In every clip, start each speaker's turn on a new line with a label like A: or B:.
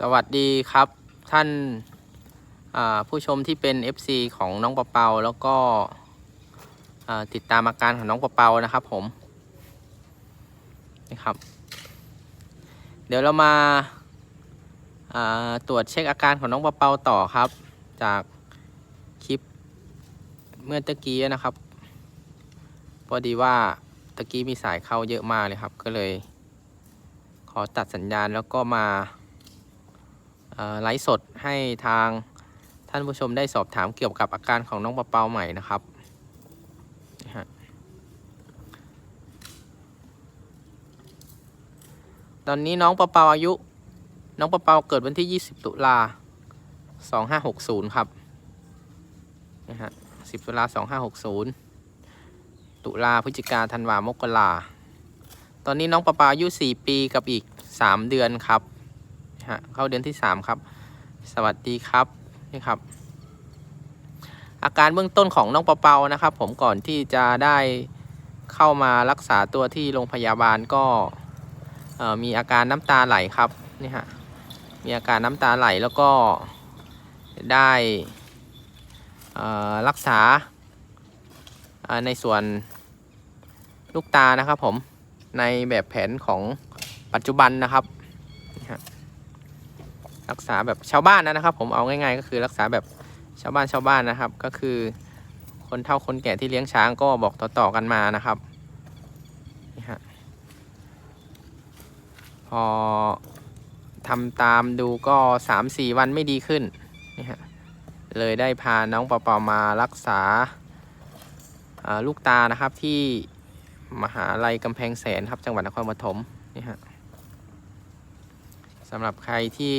A: สวัสดีครับท่านผู้ชมที่เป็น FC ของน้องปะเปาแล้วก็ติดตามอาการของน้องปะเปานะครับผมนี่ครับ เดี๋ยวเรามาาตรวจเช็คอาการของน้องปะเปาต่อครับ จากคลิปเมื่อตะกี้นะครับพอดีว่าตะกี้มีสายเข้าเยอะมากเลยครับ ก็เลย ขอตัดสัญญาณแล้วก็มา ไลฟ์สดให้ทางท่านผู้ชมได้สอบถามเกี่ยวกับอาการของน้องปะเปาใหม่นะครับตอนนี้น้องปะเปาอายุ น้องปะเปาเกิดวันที่ 20 ตุลา 2560 ครับนี่ฮะ10 ตุลา 2560 ตุลาพฤศจิกาธันวามกราตอนนี้น้องปะปาอายุ 4 ปีกับอีก 3 เดือนครับ ฮะเข้าเดือนที่3ครับ สวัสดีครับนี่ครับ อาการเบื้องต้นของน้องเปาๆนะครับ ผมก่อนที่จะได้เข้ามารักษาตัวที่โรงพยาบาลก็มีอาการน้ำตาไหลครับนี่ฮะมีอาการน้ำตาไหลแล้วก็ได้รักษาในส่วนลูกตานะครับผมในแบบแผนของปัจจุบันนะครับ รักษาแบบชาวบ้านนะครับ ผมเอาง่ายๆ ก็คือรักษาแบบชาวบ้านชาวบ้านนะครับ ก็คือคนเฒ่าคนแก่ที่เลี้ยงช้างก็บอกต่อๆกันมานะครับนี่ฮะพอทำตามดูก็สามสี่วันไม่ดีขึ้นนี่ฮะเลยได้พาน้องเปาๆมารักษาาลูกตานะครับที่มหาลัยกำแพงแสนครับจังหวัดนครปฐมนี่ฮะสำหรับใครที่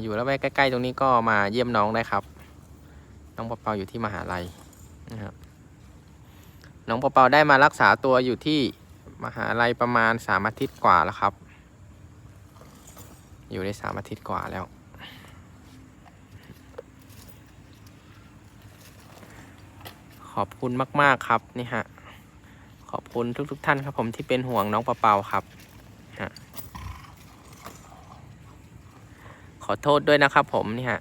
A: อยู่และแวกใกล้ ๆ ตรงนี้ก็มาเยี่ยมน้องได้ครับ น้องปะเปาอยู่ที่มหาลัยนะครับน้องปะเปาได้มารักษาตัวอยู่ที่มหาลัยประมาณสามอาทิตย์กว่าแล้วครับ อยู่ได้สามอาทิตย์กว่าแล้วขอบคุณมาก ๆ ครับ นี่ฮะ ขอบคุณทุก ๆ ท่านครับผมที่เป็นห่วงน้องปะเปาครับฮะข อโทษด้วยนะครับผมนี่ฮะ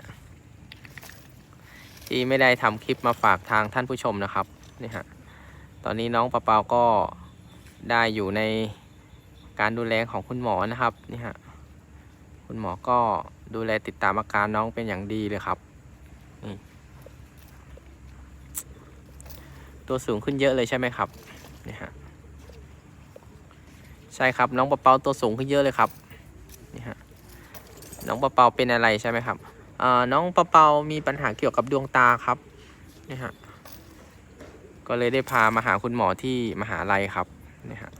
A: ที่ไม่ได้ทำคลิปมาฝากทางท่านผู้ชมนะครับนี่ฮะตอนนี้น้องปะเปาก็ได้อยู่ในการดูแลของคุณหมอนะครับนี่ฮะคุณหมอก็ดูแลติดตามอาการน้องเป็นอย่างดีเลยครับนี่ตัวสูงขึ้นเยอะเลยใช่ไหมครับนี่ฮะใช่ครับน้องปะเปาตัวสูงขึ้นเยอะเลยครับนี่ฮะ น้องปะเปาเป็นอะไรใช่ไหมครับอ่าน้องปะเปามีปัญหาเกี่ยวกับดวงตาครับนี่ฮะก็เลยได้พามาหาคุณหมอที่มหาลัยครับนี่ฮะ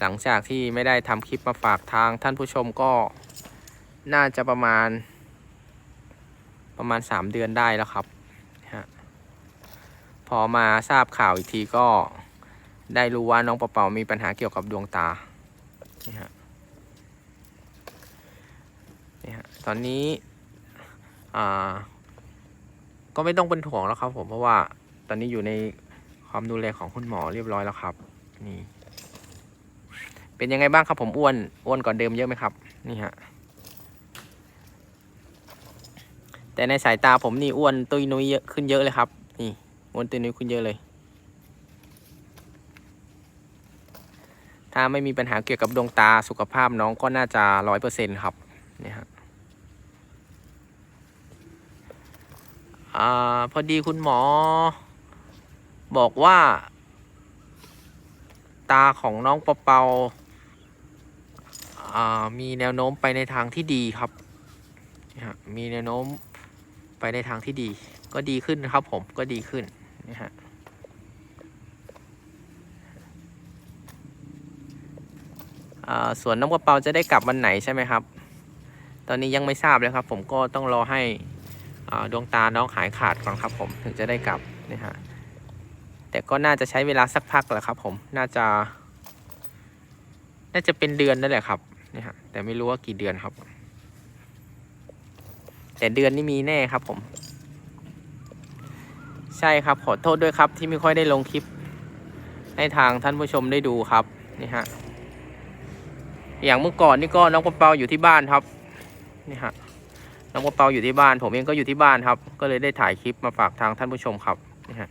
A: หลังจากที่ไม่ได้ทำคลิปมาฝากทางท่านผู้ชมก็น่าจะประมาณ ประมาณ 3 เดือนได้แล้วครับพอมาทราบข่าวอีกทีก็ได้รู้ว่าน้องปะเปามีปัญหาเกี่ยวกับดวงตานี่ฮะ นี่ฮะ ตอนนี้อ่าก็ไม่ต้องเป็นห่วงแล้วครับ ผมเพราะว่าตอนนี้อยู่ในความดูแลของคุณหมอเรียบร้อยแล้วครับ นี่ เป็นยังไงบ้างครับผมอ้วนอ้วนก่อนเดิมเยอะไหมครับ นี่ฮะแต่ในสายตาผมนี่อ้วนตุยนุยเยอะขึ้นเยอะเลยครับ นี่อ้วนตัวนี้คุณเยอะเลย ถ้าไม่มีปัญหาเกี่ยวกับดวงตาสุขภาพน้องก็น่าจะร้อยเปอร์เซ็นครับนี่ฮะ อาพอดีคุณหมอ บอกว่า ตาของน้องปะเปาอ่ามีแนวโน้มไปในทางที่ดีครับนะฮะมีแนวโน้มไปในทางที่ดี ก็ดีขึ้นครับผมก็ดีขึ้นนะฮะส่วนน้องกระเปาจะได้กลับวันไหนใช่ไหมครับ ตอนนี้ยังไม่ทราบเลยครับ ผมก็ต้องรอให้ ดวงตาน้องหายขาดก่อนครับผมถึงจะได้กลับนะฮะแต่ก็น่าจะใช้เวลาสักพักแหละครับผมน่าจะ น่าจะเป็นเดือนนั่นแหละครับนี่ฮะแต่ไม่รู้ว่ากี่เดือนครับ แต่เดือนนี้มีแน่ครับผม ใช่ครับขอโทษด้วยครับ ที่ไม่ค่อยได้ลงคลิป ให้ทางท่านผู้ชมได้ดูครับนี่ฮะอย่างเมื่อก่อนนี่ก็น้องปเปาอยู่ที่บ้านครับนี่ฮะ น้องปะเปาอยู่ที่บ้าน ผมเองก็อยู่ที่บ้านครับ ก็เลยได้ถ่ายคลิปมาฝากทางท่านผู้ชมครับนี่ฮะ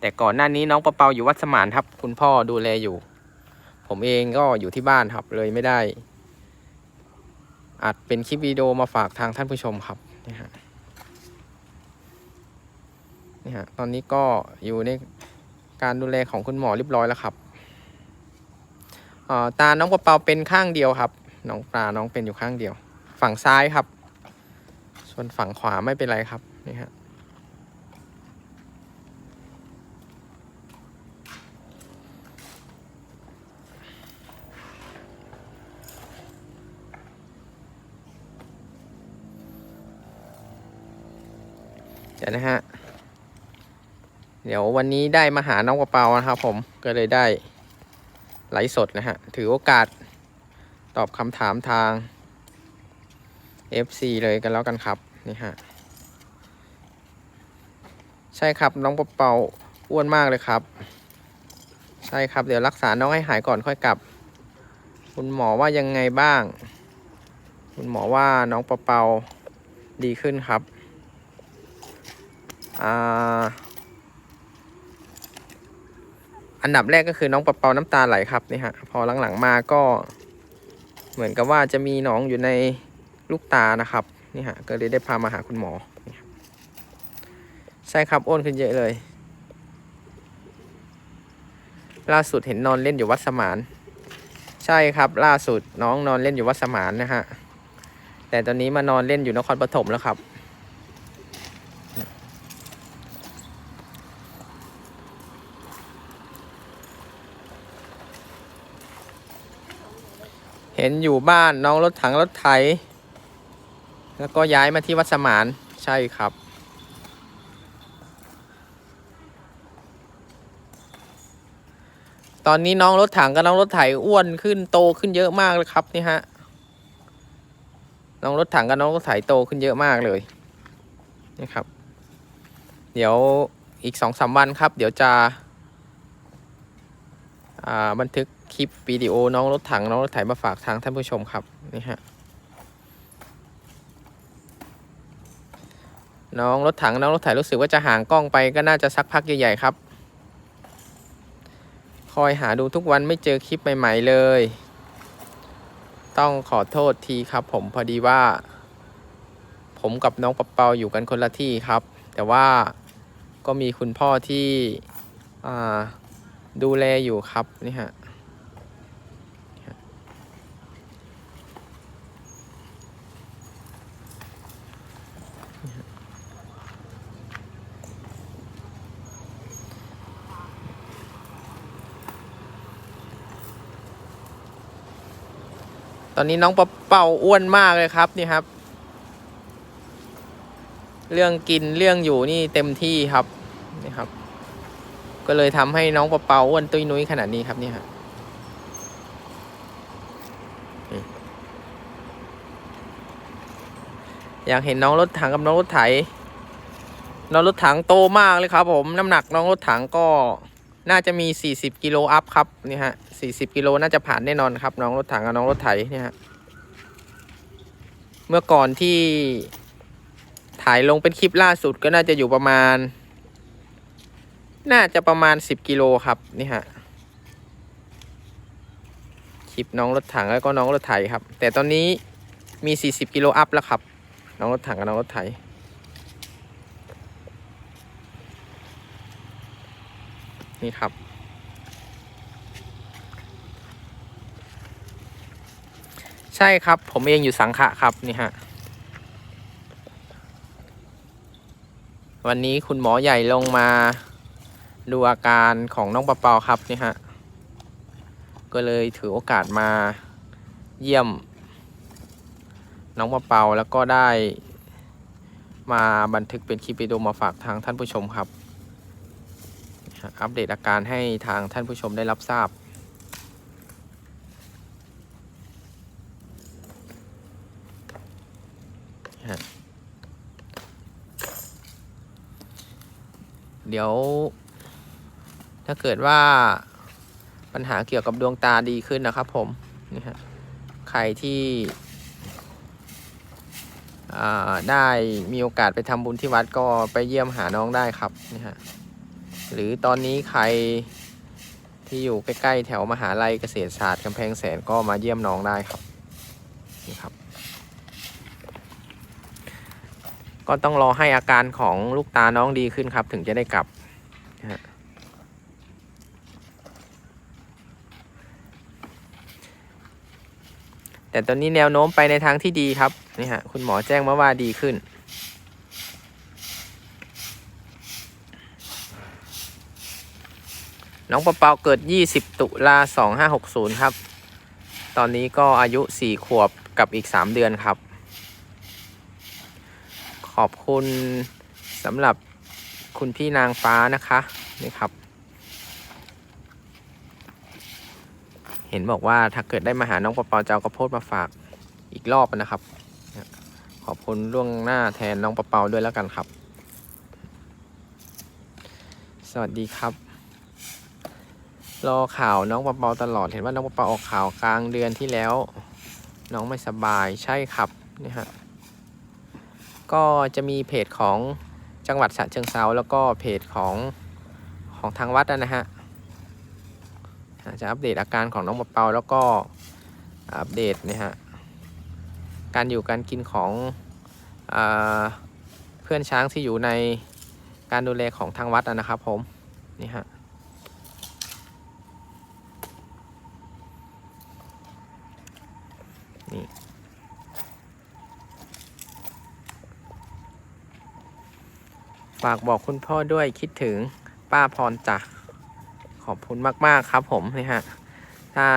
A: แต่ก่อนหน้านี้น้องปะเปาอยู่วัดสมานครับ คุณพ่อดูแลอยู่ ผมเองก็อยู่ที่บ้านครับ เลยไม่ได้อัดเป็นคลิปวิดีโอมาฝากทางท่านผู้ชมครับนี่ฮะนี่ฮะตอนนี้ก็อยู่ในการดูแลของคุณหมอเรียบร้อยแล้วครับเอ่อตาน้องปะเปาเป็นข้างเดียวครับ น้องปลาน้องเป็นอยู่ข้างเดียว ฝั่งซ้ายครับ ส่วนฝั่งขวาไม่เป็นไรครับนี่ฮะเดี๋ยวนะฮะ เดี๋ยววันนี้ได้มาหาน้องกระเปานะครับผมก็เลยได้ไลฟ์สดนะฮะ ถือโอกาสตอบคำถามทาง FC เลยกันแล้วกันครับ นี่ฮะ ใช่ครับน้องเปาอ้วนมากเลยครับ ใช่ครับเดี๋ยวรักษาน้องให้หายก่อนค่อยกลับ คุณหมอว่ายังไงบ้าง คุณหมอว่าน้องปะเปาดีขึ้นครับอ่าอันดับแรกก็คือน้องปะเปาน้ำตาไหลครับนี่ฮะพอหลังๆมาก็ เหมือนกับว่าจะมีหนองอยู่ในลูกตานะครับ นี่ฮะก็เลยได้พามาหาคุณหมอใช่ครับอ้วนขึ้นเยอะเลย ล่าสุดเห็นนอนเล่นอยู่วัดสมาน ใช่ครับ ล่าสุดน้องนอนเล่นอยู่วัดสมานนะฮะแต่ตอนนี้มานอนเล่นอยู่นครปฐมแล้วครับ เห็นอยู่บ้านน้องรถถังรถไถ แล้วก็ย้ายมาที่วัดสมานใช่ครับ ตอนนี้น้องรถถังกับน้องรถไถอ้วนขึ้นโตขึ้นเยอะมากเลยครับนี่ฮะน้องรถถังกับน้องรถไถโตขึ้นเยอะมากเลยนี่ครับ เดี๋ยวอีกสองสามวันครับ เดี๋ยวจะบันทึกคลิปวิดีโอน้องรถถังน้องรถไถมาฝากทางท่านผู้ชมครับนี่ฮะ น้องรถถังน้องรถไถรู้สึกว่าจะห่างกล้องไปก็น่าจะสักพักใหญ่ๆครับ คอยหาดูทุกวันไม่เจอคลิปใหม่ ๆเลย ต้องขอโทษทีครับ ผมพอดีว่า ผมกับน้องปะเปาอยู่กันคนละที่ครับ แต่ว่าก็มีคุณพ่อที่ดูแลอยู่ครับนี่ฮะ ตอนนี้น้องปะเป่าอ้วนมากเลยครับนี่ครับ เรื่องกินเรื่องอยู่นี่เต็มที่ครับนี่ครับ ก็เลยทำให้น้องปะเปาอ้วนตุ้ยนุ้ยขนาดนี้ครับนี่ฮะนี่อยากเห็นน้องรถถังกับน้องรถไถ น้องรถถังโตมากเลยครับ ผม น้ำหนักน้องรถถังก็ น่าจะมี 40 กิโลอัพครับนี่ฮะ 40 กิโลน่าจะผ่านแน่นอนครับ น้องรถถังกับน้องรถไถเนี่ยฮะ เมื่อก่อนที่ถ่ายลงเป็นคลิปล่าสุดก็น่าจะอยู่ประมาณ น่าจะประมาณ 10 กิโลครับนี่ฮะ คลิปน้องรถถังแล้วก็น้องรถไถครับ แต่ตอนนี้มี 40 กิโลอัพแล้วครับ น้องรถถังกับน้องรถไถ นี่ครับ ใช่ครับ ผมเองอยู่สังขะครับนี่ฮะวันนี้คุณหมอใหญ่ลงมาดูอาการของน้องปะเปาครับนี่ฮะก็เลยถือโอกาสมาเยี่ยม น้องปะเปาแล้วก็ได้มาบันทึกเป็นคลิปวิดีโอมาฝากทางท่านผู้ชมครับ อัปเดตอาการให้ทางท่านผู้ชมได้รับทราบ เดี๋ยว ถ้าเกิดว่าปัญหาเกี่ยวกับดวงตาดีขึ้นนะครับผมนี่ฮะใครที่ได้มีโอกาสไปทำบุญที่วัดก็ไปเยี่ยมหาน้องได้ครับนี่ฮะ หรือตอนนี้ใครที่อยู่ใกล้ๆ แถวมหาลัยเกษตรศาสตร์กำแพงแสนก็มาเยี่ยมน้องได้ครับนี่ครับ ก็ต้องรอให้อาการของลูกตาน้องดีขึ้นครับ ถึงจะได้กลับนะฮะแต่ตอนนี้แนวโน้มไปในทางที่ดีครับนี่ฮะคุณหมอแจ้งมาว่าดีขึ้น น้องเปะเปาเกิด 20 ตุลา2560 ครับ ตอนนี้ก็อายุ 4 ขวบกับอีก 3 เดือนครับ ขอบคุณสำหรับคุณพี่นางฟ้านะคะ นี่ครับ เห็นบอกว่าถ้าเกิดได้มาหาน้องปะเปาจะเอากระโพดมาฝากอีกรอบนะครับ ขอบคุณล่วงหน้าแทนน้องปะเปาด้วยแล้วกันครับ สวัสดีครับ รอข่าวน้องปะเปาตลอดเห็นว่าน้องปะเปาออกข่าวกลางเดือนที่แล้ว น้องไม่สบายใช่ครับนี่ฮะก็จะมีเพจของจังหวัดฉะเชิงเซาแล้วก็เพจของของทางวัดนะฮะจะอัปเดตอาการของน้องมะเปาแล้วก็อัปเดตนี่ฮะการอยู่การกินของอเพื่อนช้างที่อยู่ในการดูแลของทางวัดนะครับผมนี่ฮะ ฝากบอกคุณพ่อด้วยคิดถึงป้าพรจ้ะขอบคุณมากๆครับผมนี่ฮะถ้า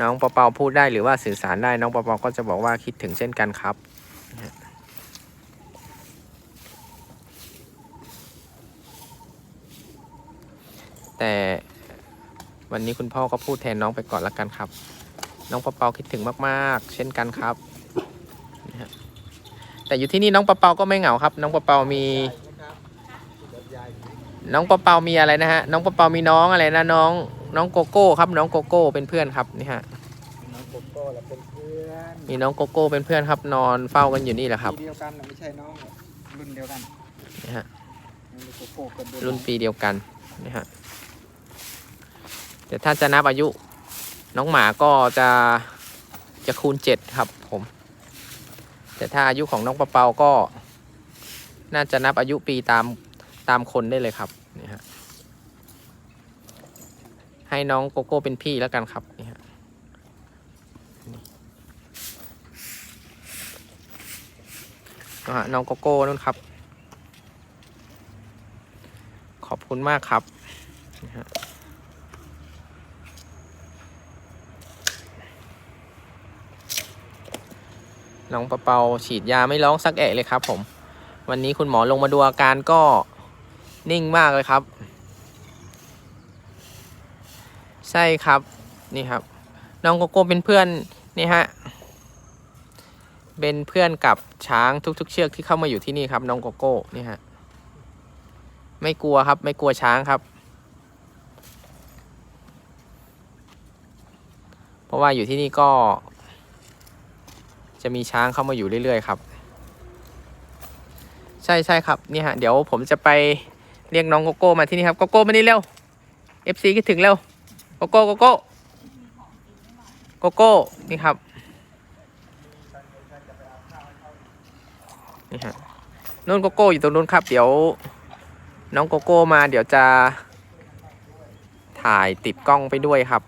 A: น้องปอเปาพูดได้หรือว่าสื่อสารได้น้องปอเปาก็จะบอกว่าคิดถึงเช่นกันครับแต่วันนี้คุณพ่อก็พูดแทนน้องไปก่อนละกันครับ น้องปอเปาคิดถึงมากๆ เช่นกันครับ แต่อยู่ที่นี่น้องปอเปาก็ไม่เหงาครับ น้องปอเปามี น้องปะเปามีอะไรนะฮะ น้องปะเปามีน้องอะไรนะน้อง น้องโกโก้ครับ น้องโกโก้เป็นเพื่อนครับนี่ฮะ
B: น้องโกโก้และเป็นเพื่อน
A: มีน้องโกโก้เป็นเพื่อนครับ นอนเฝ้ากันอยู่นี่แหละครับ
B: ปีเดียวกันน่ะไม่ใช่น้องรุ่นเดียวกัน
A: นี่ฮะ
B: น้องโกโก้เป็นเดือ
A: รุ่นปีเดียวกันนี่ฮะแต่ถ้าจะนับอายุ น้องหมาก็จะจะคูณเจ็ดครับผม แต่ถ้าอายุของน้องปะเปาก็ น่าจะนับอายุปีตาม ตามคนได้เลยครับนี่ฮะให้น้องโกโก้เป็นพี่แล้วกันครับนี่ฮะนี่อะน้องโกโก้นู่นครับ ขอบคุณมากครับนี่ฮะน้องปะเปาฉีดยาไม่ร้องสักแอะเลยครับผม วันนี้คุณหมอลงมาดูอาการก็ นิ่งมากเลยครับ ใช่ครับนี่ครับ น้องโกโก้เป็นเพื่อนนี่ฮะเป็นเพื่อนกับช้างทุกๆ เชือกที่เข้ามาอยู่ที่นี่ครับ น้องโกโก้นี่ฮะไม่กลัวครับ ไม่กลัวช้างครับ เพราะว่าอยู่ที่นี่ก็ จะมีช้างเข้ามาอยู่เรื่อยๆครับ ใช่ใช่ครับนี่ฮะเดี๋ยวผมจะไป เรียกน้องโกโก้มาที่นี่ครับโกโก้มานี่เร็ว FC คิดถึงเร็วโกโก้โกโก้โกโก้นี่ครับนี่ฮะนู่นโกโก้อยู่ตรงนู้นครับ เดี๋ยว น้องโกโก้มาเดี๋ยวจะถ่ายติดกล้องไปด้วยครับ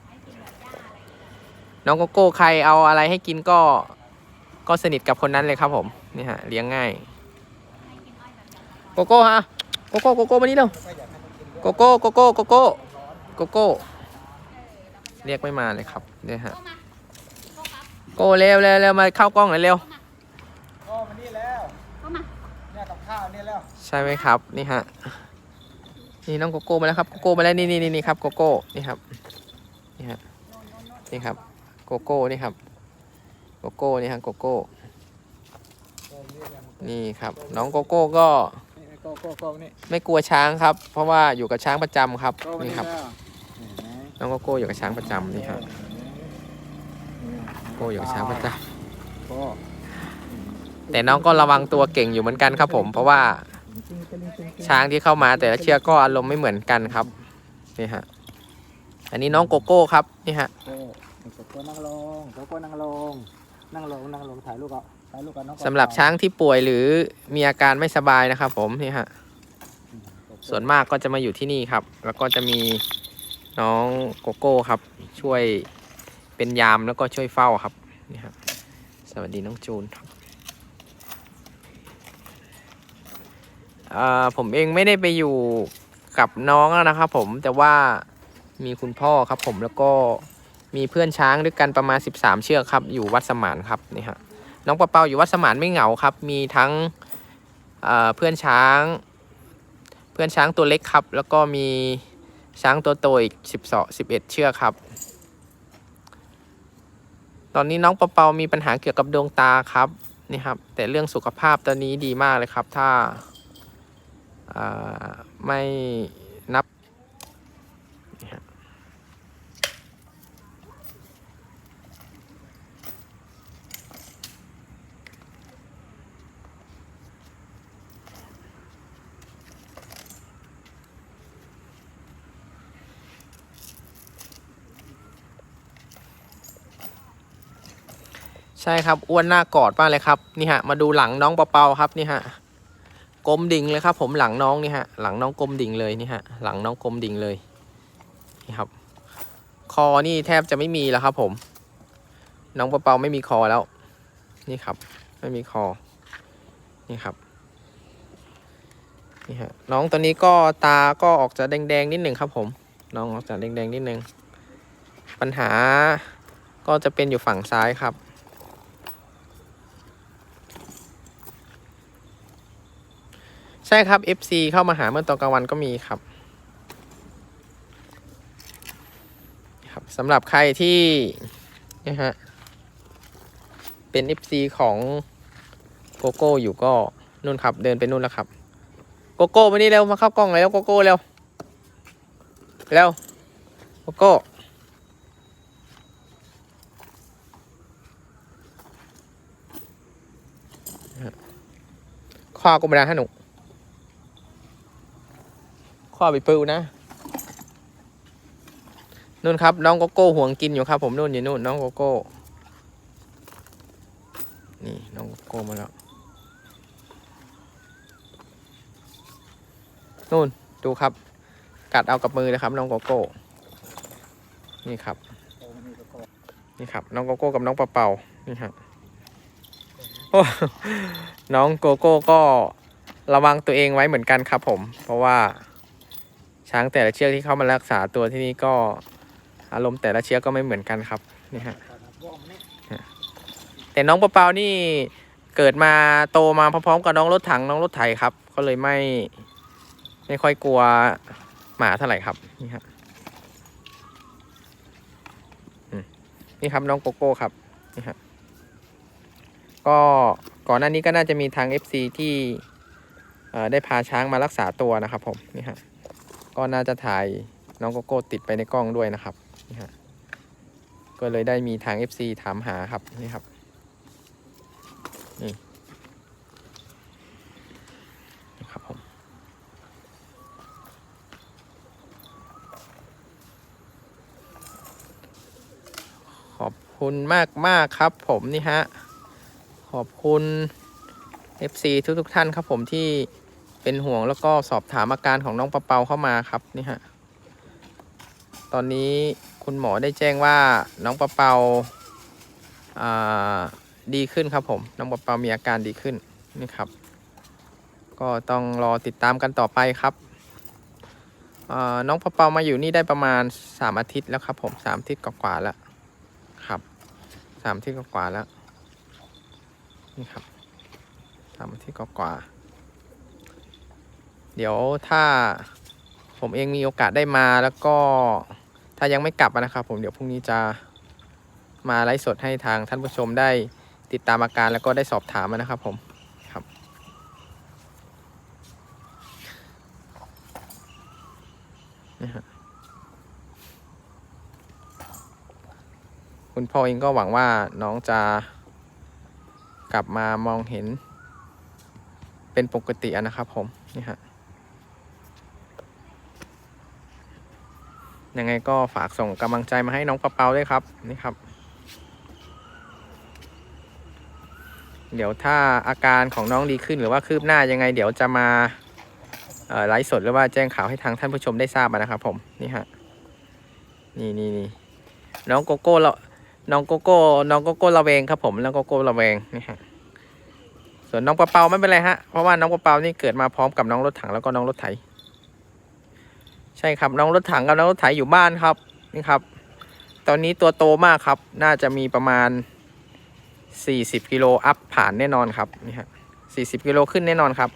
A: น้องโกโก้ใครเอาอะไรให้กินก็ก็สนิทกับคนนั้นเลยครับผมนี่ฮะเลี้ยงง่ายโกโก้ฮะ โกโก้โกโก้มานี่เร็วโกโก้โกโก้โกโก้โกโก้เรียกไม่มาเลยครับเนี่ยฮะโกเร็วเร็วเร็วมาเข้ากล้องหน่อยเร็ว
B: โอ้มานี่แล้ว
C: เข้ามา
B: เนี่ยกับข้าวนี่แล้ว
A: ใช่ไหมครับนี่ฮะนี่น้องโกโก้มาแล้วครับโกโก้มาแล้วนี่นี่นี่ครับโกโก้นี่ครับนี่ฮะนี่ครับโกโก้นี่ครับโกโก้นี่ฮะโกโก้
B: โอ้นี่แล้ว
A: นี่ครับ น้องโกโก้ก็
B: นี่โกโก้โก้นี่
A: ไม่กลัวช้างครับ เพราะว่าอยู่กับช้างประจำครับ
B: โก้มา
A: นี่
B: นี่
A: ครับ
B: แล้วเห็นไหม
A: น้องโกโก้อยู่กับช้างประจำนี่ครับ
B: น
A: โก้อยู่กับช้างประจ
B: ก็ำ
A: แต่น้องก็ระวังตัวเก่งอยู่เหมือนกันครับ ผม เพราะว่าช้างที่เข้ามาแต่ละเชือกก็อารมณ์ไม่เหมือนกันครับนี่ฮะอันนี้น้องโกโก้ครับนี่ฮะ
B: โก้โกโก้นั่งลงโกโก้นั่งลงนั่งลงนั่งลงถ่ายรูปเอา
A: สำหรับช้างที่ป่วยหรือมีอาการไม่สบายนะครับ ผมนี่ฮะส่วนมากก็จะมาอยู่ที่นี่ครับ แล้วก็จะมีน้องโกโก้ครับ ช่วยเป็นยามแล้วก็ช่วยเฝ้าครับนี่ครับสวัสดีน้องจูนครับผมเองไม่ได้ไปอยู่กับน้องแล้วนะครับ ผมแต่ว่ามีคุณพ่อครับ ผมแล้วก็มีเพื่อนช้างด้วยกันประมาณ 13 เชือกครับ อยู่วัดสมานครับนี่ฮะ น้องปะเปาอยู่วัดสมานไม่เหงาครับ มีทั้งเเพื่อนช้าง เพื่อนช้างตัวเล็กครับ แล้วก็มีช้างตัวโตอีก12 11เชือกครับ ตอนนี้น้องเปาเปามีปัญหาเกี่ยวกับดวงตาครับนี่ครับ แต่เรื่องสุขภาพตอนนี้ดีมากเลยครับ ถ้าาไม่ ใช่ครับอ้วนหน้ากอดมากเลยครับนี่ฮะมาดูหลังน้องเปาเปาครับนี่ฮะกลมดิ่งเลยครับ ผมหลังน้องนี่ฮะหลังน้องกลมดิ่งเลยนี่ฮะหลังน้องกลมดิ่งเลยนี่ครับ คอนี่แทบจะไม่มีแล้วครับ ผม น้องเปาเปาไม่มีคอแล้ว นี่ครับ ไม่มีคอ นี่ครับนี่ฮะน้องตัวนี้ก็ตาก็ออกจะแดงๆนิดหนึ่งครับ ผม น้องออกจะแดงๆนิดหนึ่งปัญหาก็จะเป็นอยู่ฝั่งซ้ายครับ ใช่ครับ FC เข้ามาหาเมื่อตอนกลางวันก็มีครับครับสำหรับใครที่นะฮะเป็น FC ของโกโก้อยู่ก็นู่นครับ เดินไปนู่นแล้วครับ โกโก้มานี่เร็วมาเข้ากล้องเลยแล้วโกโก้เร็วเร็วโกโก้ข้อกูไม่ได้ให้หนู ข้อไปปื้นะนู่นครับ น้องโกโก้ห่วงกินอยู่ครับ ผมนู่นอยู่นู่นน้องโกโก้ นี่น้องโกโก้มาแล้วนู่นดูครับ กัดเอากับมือเลยครับ น้องโกโก้ นี่ครับ
B: นี่
A: ครับ น้องโกโก้กับน้องเปาเปานี่ครับโอ้น้องโกโก้ก็ระวังตัวเองไว้เหมือนกันครับผม เพราะว่า ช้างแต่ละเชือกที่เข้ามารักษาตัวที่นี่ก็อารมณ์แต่ละเชือกก็ไม่เหมือนกันครับนี่ฮะแต่น้องเปาเปานี่เกิดมาโตมาพร้อมๆกับน้องรถถังน้องรถไถครับ ก็เลยไม่ไม่ค่อยกลัวหมาเท่าไหร่ครับนี่ครับนี่ครับน้องโกโก้ครับนี่ครับก็ก่อนหน้านี้ก็น่าจะมีทาง FC ที่ได้พาช้างมารักษาตัวนะครับผมนี่ฮะ ก็น่าจะถ่ายน้องโกโก้ติดไปในกล้องด้วยนะครับนี่ฮะก็เลยได้มีทาง FC ถามหาครับนี่ครับนี่นะครับผมขอบคุณมากมากครับผมนี่ฮะขอบคุณ FC ทุกทุกๆท่านครับผมที่ เป็นห่วงแล้วก็สอบถามอาการของน้องปะเปาเข้ามาครับนี่ฮะตอนนี้คุณหมอได้แจ้งว่าน้องปะเปาดีขึ้นครับผมน้องปะเปามีอาการดีขึ้นนี่ครับ ก็ต้องรอติดตามกันต่อไปครับน้องปะเปามาอยู่นี่ได้ประมาณสามอาทิตย์แล้วครับผมสามอาทิตย์กว่าๆแล้วครับสามอาทิตย์กว่าๆแล้วนี่ครับสามอาทิตย์กว่าๆ เดี๋ยวถ้าผมเองมีโอกาสได้มาแล้วก็ถ้ายังไม่กลับนะครับ ผมเดี๋ยวพรุ่งนี้จะมาไลฟ์สดให้ทางท่านผู้ชมได้ติดตามอาการแล้วก็ได้สอบถามนะครับ ผมครับ นี่ฮะคุณพ่อเองก็หวังว่าน้องจะกลับมามองเห็นเป็นปกตินะครับผม นี่ฮะ ยังไงก็ฝากส่งกำลังใจมาให้น้องปะเปาด้วยครับนี่ครับ เดี๋ยวถ้าอาการของน้องดีขึ้นหรือว่าคืบหน้ายังไง เดี๋ยวจะมาไลฟ์สดหรือว่าแจ้งข่าวให้ทางท่านผู้ชมได้ทราบนะครับ ผมนี่ฮะนี่นี่นี่น้องโกโก้เราน้องโกโก้น้องโกโก้ระแวงครับผมน้องโกโก้ระแวงนี่ฮะส่วนน้องปะเป๋าไม่เป็นไรฮะเพราะว่าน้องปะเป๋านี่เกิดมาพร้อมกับน้องรถถังแล้วก็น้องรถไถ ใช่ครับน้องรถถังกับน้องรถไถอยู่บ้านครับนี่ครับ ตอนนี้ตัวโตมากครับ น่าจะมีประมาณ 40กิโลอัพผ่านแน่นอนครับนี่ฮะ40กิโลขึ้นแน่นอนครับ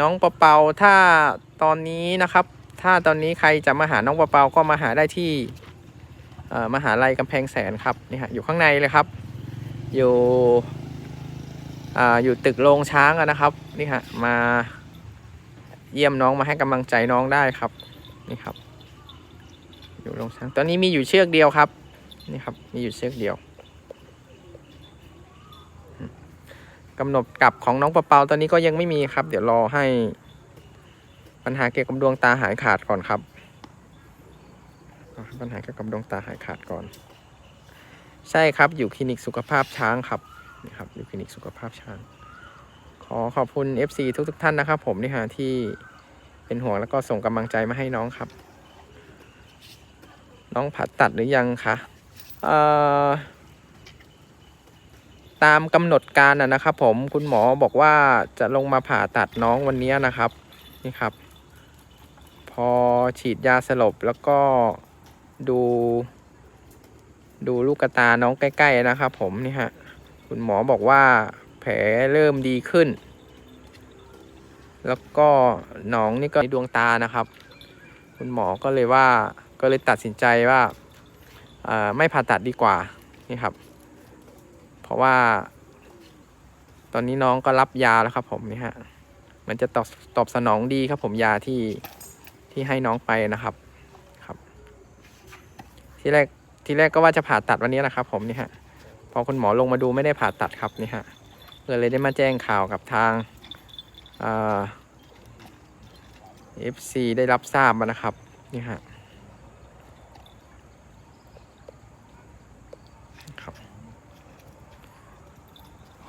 A: น้องปะเปาถ้าตอนนี้นะครับ ถ้าตอนนี้ใครจะมาหาน้องปะเปาก็มาหาได้ที่มหาลัยกำแพงแสนครับนี่ฮะอยู่ข้างในเลยครับ อยู่ ออยู่ตึกโรงช้างนะครับนี่ฮะมาเยี่ยมน้องมาให้กำลังใจน้องได้ครับนี่ครับ อยู่โรงช้างตอนนี้มีอยู่เชือกเดียวครับนี่ครับมีอยู่เชือกเดียวกำหนดกลับของน้องปะเปาตอนนี้ก็ยังไม่มีครับ เดี๋ยวรอให้ปัญหาเกี่ยวกับดวงตาหายขาดก่อนครับปัญหาเกี่ยวกับดวงตาหายขาดก่อน ใช่ครับอยู่คลินิกสุขภาพช้างครับ นี่ครับอยู่คลินิกสุขภาพช้าง ขอขอบคุณ FC ทุกทุกท่านนะครับ ผมนี่ฮะที่เป็นห่วงแล้วก็ส่งกำลังใจมาให้น้องครับ น้องผ่าตัดหรือยังคะตามกำหนดการนะนะครับ ผมคุณหมอบอกว่าจะลงมาผ่าตัดน้องวันนี้นะครับนี่ครับ พอฉีดยาสลบแล้วก็ดู ดูลูกตาน้องใกล้ ๆ นะครับ ผมนี่ฮะ คุณหมอบอกว่าแผลเริ่มดีขึ้น แล้วก็หนองนี่ก็ในดวงตานะครับ คุณหมอก็เลยว่าก็เลยตัดสินใจว่าไม่ผ่าตัดดีกว่านี่ครับ เพราะว่า ตอนนี้น้องก็รับยาแล้วครับ ผมนี่ฮะมันจะตอบตอบสนองดีครับ ผมยาที่ที่ให้น้องไปนะครับครับ ที่แรกที่แรกก็ว่าจะผ่าตัดวันนี้นะครับ ผมนี่ฮะ พอคุณหมอลงมาดูไม่ได้ผ่าตัดครับนี่ฮะเลยได้มาแจ้งข่าวกับทางเอ่า FC ได้รับทราบมานะครับนี่ฮะ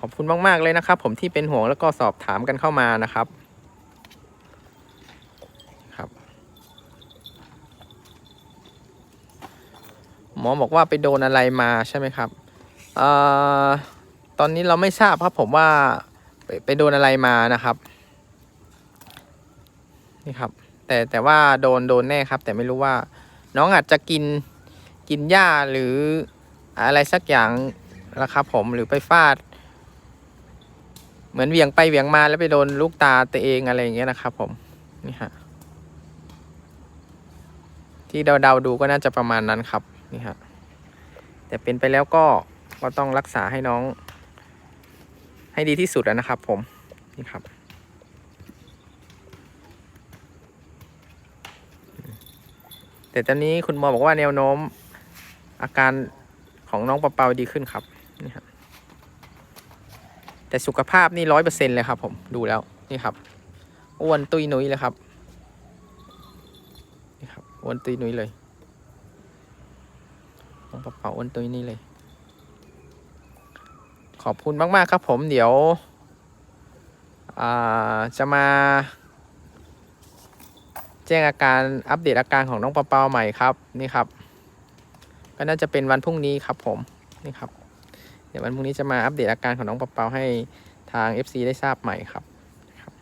A: ขอบคุณมาก ๆ เลยนะครับ ผมที่เป็นห่วงแล้วก็สอบถามกันเข้ามานะครับครับ หมอบอกว่าไปโดนอะไรมาใช่ไหมครับ ตอนนี้เราไม่ทราบครับผมว่าไปไปโดนอะไรมานะครับ นี่ครับ แต่แต่ว่าโดนโดนแน่ครับ แต่ไม่รู้ว่า น้องอาจจะกินกินหญ้าหรืออะไรสักอย่างนะครับผมหรือไปฟาด เหมือนเหวียงไปเหวียงมาแล้วไปโดนลูกตาตัวเองอะไรอย่างเงี้ยนะครับผมนี่ฮะที่เดาๆดูก็น่าจะประมาณนั้นครับนี่ฮะแต่เป็นไปแล้วก็ ก็ต้องรักษาให้น้อง ให้ดีที่สุดนะครับ ผมนี่ครับ แต่ตอนนี้คุณหมอบอกว่าแนวโน้มอาการของน้องปะเปาดีขึ้นครับนี่ครับแต่สุขภาพนี่ร้อยเปอร์เซ็นเลยครับ ผมดูแล้วนี่ครับอ้วนตุยนุ้ยเลยครับนี่ครับอ้วนตุยนุ้ยเลยน้องปะเปาอ้วนตุยนี่เลย ขอบคุณมาก ๆ ครับผมเดี๋ยวจะมา แจ้งอาการอัปเดตอาการของน้องปะเปาใหม่ครับนี่ครับ ก็น่าจะเป็นวันพรุ่งนี้ครับผมนี่ครับ เดี๋ยววันพรุ่งนี้จะมาอัปเดตอาการของน้องปะเปาให้ทาง FC ได้ทราบใหม่ครับครับ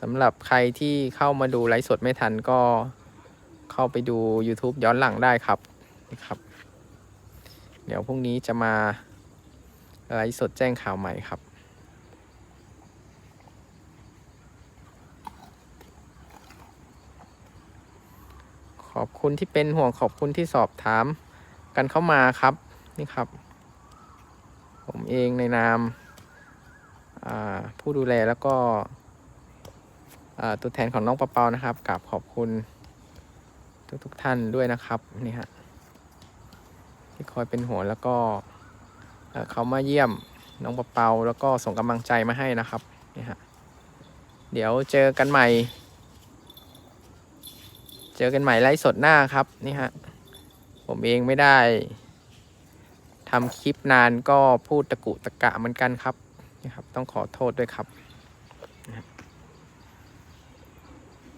A: สำหรับใครที่เข้ามาดูไลฟ์สดไม่ทันก็เข้าไปดู YouTube ย้อนหลังได้ครับ นี่ครับ เดี๋ยวพรุ่งนี้จะมาไลฟ์สดแจ้งข่าวใหม่ครับ ขอบคุณที่เป็นห่วงขอบคุณที่สอบถามกันเข้ามาครับนี่ครับ ผมเองในนามาผู้ดูแลแล้วก็ตัวแทนของน้องปะเปานะครับกราบขอบคุณทุกทุกท่านด้วยนะครับนี่ฮะ ที่คอยเป็นห่วงแล้วก็เอ่อเขามาเยี่ยมน้องปะเปาแล้วก็ส่งกำลังใจมาให้นะครับนี่ฮะเดี๋ยวเจอกันใหม่ เจอกันใหม่ไลฟ์สดหน้าครับนี่ฮะผมเองไม่ได้ทำคลิปนานก็พูดตะกุตะกะเหมือนกันครับนี่ครับ ต้องขอโทษด้วยครับ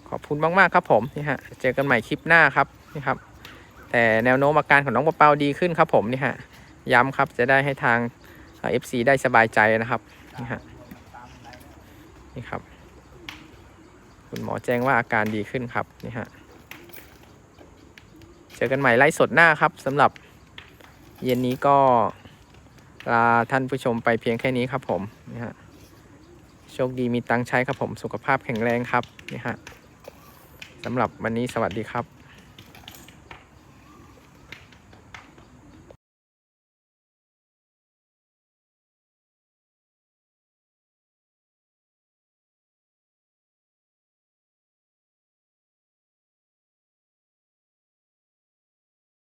A: ขอบคุณมาก ๆ ครับผมนี่ฮะเจอกันใหม่คลิปหน้าครับนี่ครับ แต่แนวโน้มอาการของน้องเปาดีขึ้นครับผมนี่ฮะย้ำครับจะได้ให้ทางเอฟซีได้สบายใจนะครับนี่ฮะนี่ครับ คุณหมอแจ้งว่าอาการดีขึ้นครับนี่ฮะเจอกันใหม่ไลฟ์สดหน้าครับสำหรับเย็นนี้ก็ลาท่านผู้ชมไปเพียงแค่นี้ครับผมนี่ฮะโชคดีมีตังค์ใช้ครับผมสุขภาพแข็งแรงครับนี่ฮะสำหรับวันนี้สวัสดีครับ